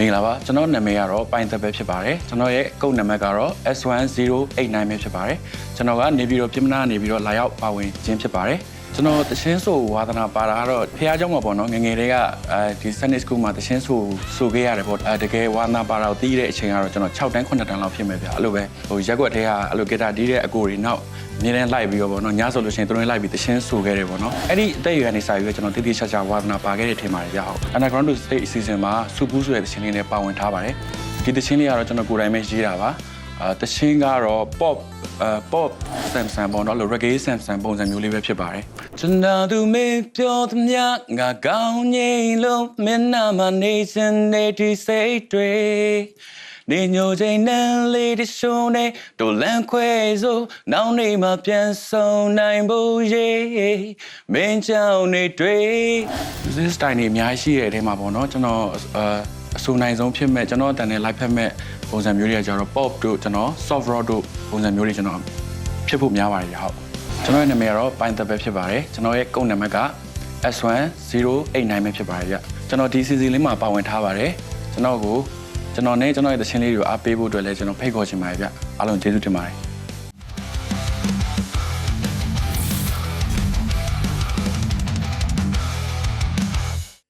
မင်္ဂလာပါကျွန်တော်နာမည်ကတော့ပိုင်သက်ပဲဖြစ်ပါတယ်ကျွန်တော်ရဲ့ကုတ်နံပါတ်ကတော့ S1089 ပဲဖြစ်ပါတယ်ကျွန်တော်ကနေပြီးတော့ပြမနာနေပြီးတော့လာရောက်ပါဝင်ခြင်းဖြစ်ပါတယ် ကျွန်တော်တချင်းဆိုဝါသနာပါတာကတော့ဖះเจ้าမှာပေါ့နော်ငယ်ငယ်လေးကအဲဒီ Sunday School မှာတချင်းဆိုဆိုခဲ့ရတယ်ပေါ့အဲတကယ်ဝါသနာပါတာကိုတီးတဲ့အချိန်ကတော့ကျွန်တော်6တန်း9တန်းလောက်ဖြစ်မယ်ဗျအဲ့လိုပဲဟိုရက်ွက်ထဲကအဲ့လိုဂီတာတီးတဲ့အကိုတွေနောက်အမြဲတမ်းလိုက်ပြီးတော့ပေါ့နော်ညဆိုလို့ရှိရင်သူတို့လိုက်ပြီးတချင်းဆိုခဲ့တယ်ပေါ့နော်အဲ့ဒီအသက်အရွယ်ကနေစပြီးတော့ကျွန်တော်တိတိကျကျဝါသနာပါခဲ့တဲ့ထင်ပါတယ်ဗျဟုတ် Underground to State အစီအစဉ်မှာစူပူးဆိုတဲ့တချင်းလေးနဲ့ပါဝင်ထားပါတယ်ဒီတချင်းလေးကတော့ကျွန်တော်ကိုယ်တိုင်ပဲရေးတာပါ အာတချင်းကတော့ pop အာ pop Samsung ပေါ့နော်လို့ reggae Samsung ပုံစံမျိုးလေးပဲဖြစ်ပါတယ်ကျွန်တော်သူမင်းပြောသမျှငါကောင်းငိမ့်လို့မင်းနာမနေစင်နေဒီစိတ်တွေနေညိုချိန်နဲ့လေးတရှုံးနေတို့လန်ခွဲစို့နောက်နေမှာပြန်ဆုံနိုင်ဖို့ရေမင်းကြောင့်နေတွေ this style နေအများကြီးရှိတဲ့အဲထဲမှာပေါ့နော်ကျွန်တော်အာ အဆိုနိုင်ဆုံးဖြစ်မဲ့ကျွန်တော်အတန်နဲ့ live ဖက်မဲ့ပုံစံမျိုးတွေကကျတော့ pop တို့ကျွန်တော် soft rock တို့ပုံစံမျိုးတွေကျွန်တော်ဖြစ်ဖို့များပါတယ်ဟုတ်ကျွန်တော်ရဲ့နာမည်ကတော့ပိုင်သက်ပဲဖြစ်ပါတယ်ကျွန်တော်ရဲ့ကုတ်နံပါတ်က S1089 ပဲဖြစ်ပါတယ်ဗျကျွန်တော်ဒီ season လေးမှာပါဝင်ထားပါတယ်ကျွန်တော်ကိုကျွန်တော်နဲ့ကျွန်တော်ရဲ့သချင်းလေးတွေကိုအားပေးဖို့အတွက်လည်းကျွန်တော်ဖိတ်ခေါ်ချင်ပါတယ်ဗျအားလုံးကျေးဇူးတင်ပါတယ်